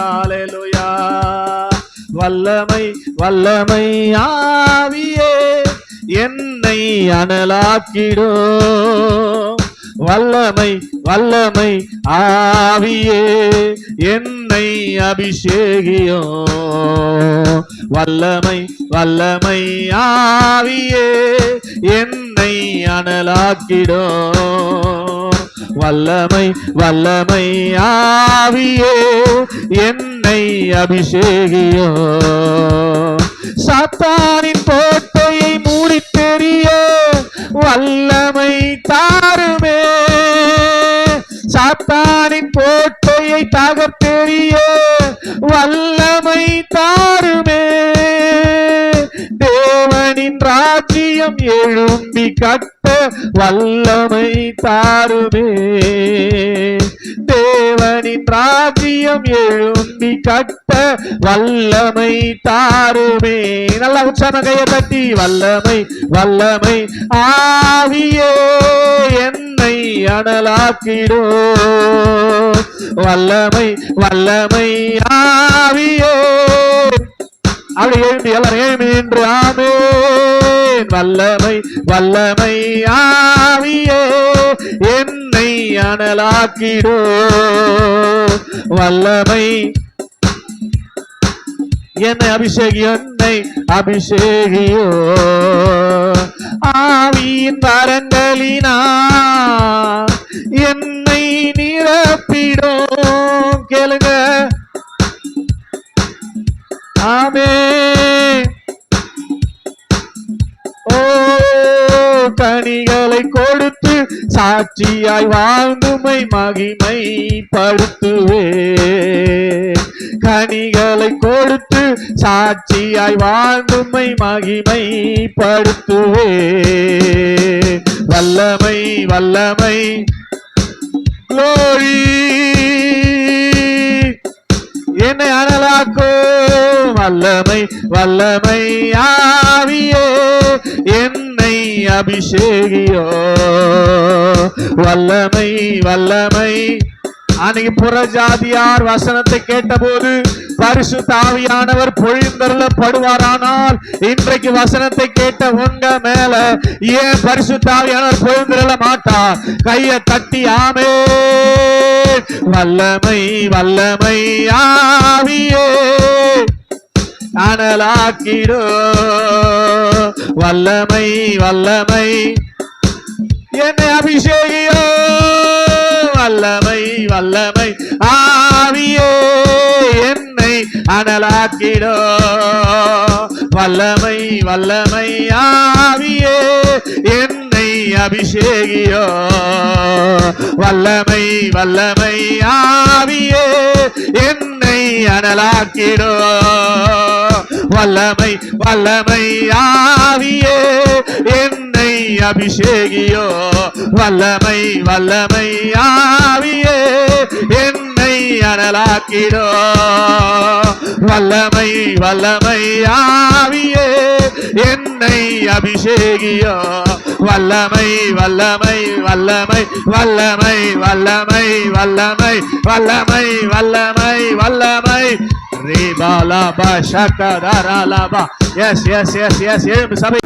அல்லேலூயா வல்லமை வல்லமை ஆவியே என்னை அனலாக்கிடோ வல்லமை வல்லமை ஆவியே என்னை அபிஷேகியோ வல்லமை வல்லமை ஆவியே என்னை அனலாக்கிடோ வல்லமை வல்லமை ஆவியே என்னை அபிஷேகியோ. சாத்தானின் கோட்டையை மூடி தெரிய வல்லமை தாருமே. சாத்தானின் கோட்டையை தகர்த்தெறிய வல்லமை தேவனின் ராஜ்யம் எழும்பி கட்ட வல்லமை தாருமே. தேவனின் ராஜ்யம் எழும்பி கட்ட வல்லமை தாருமே. நல்ல உற்சாக கையை தட்டி வல்லமை வல்லமை ஆவியே என்னை அனலாக்கிடோ. வல்லமை வல்லமை ஆவியே அப்படி எழுந்து எல்லாரும் எழுந்து நின்று ஆமேன். வல்லமை வல்லமை ஆவியே என்னை அனலாக்கிடோ. வல்லமை என்னை அபிஷேகி என்னை அபிஷேகியோ. ஆவியின் வரங்களினா ஆமே. ஓ கனிகளை கொடுத்து சாட்சியாய் வாழ்ந்துமை மகிமை படுத்துவே கனிகளை கொடுத்து சாட்சியாய் வாழ்ந்துமை மகிமை படுத்துவே வல்லமை வல்லமை. Glory. என்னை வல்லமை வல்லமை ஆவியே என்னை அபிஷேகியோ. வல்லமை வல்லமை. அன்னைக்கு புறஜாதியார் வசனத்தை கேட்டபோது பரிசு தாவியானவர் பொழிந்தருளப்படுவாரானால் இன்றைக்கு வசனத்தை கேட்ட உங்க மேல ஏன் பரிசு தாவியானவர் பொழிந்தருள மாட்டார் கையை தட்டி ஆமே வல்லமை வல்லமை ஆவியே அனலாக்கிடோ. வல்லமை வல்லமை. என்னை அபிஷேகியோ. வல்லமை வல்லமை. ஆவியே என்னை அனலாக்கிடோ. வல்லமை வல்லமை. ஆவியே என்னை அபிஷேகியோ. வல்லமை வல்லமை. ஆவியே என் வல்லமை அனலாக்கிடோ. வல்லமை வல்லமை ஆவியே என்னை அபிஷேகியோ. வல்லமை வல்லமை ஆவியே என் அனலாக்கிடோ வல்லமை வல்லமை ஆவியே என்னை அபிஷேகியோ. வல்லமை வல்லமை வல்லமை வல்லமை வல்லமை வல்லமை வல்லமை வல்லமை வல்லமை. ரீபாலா பா ரீபாலாபா ஷக்கரலாபா எஸ் எஸ் எஸ் எஸ் எழும்பு சபை.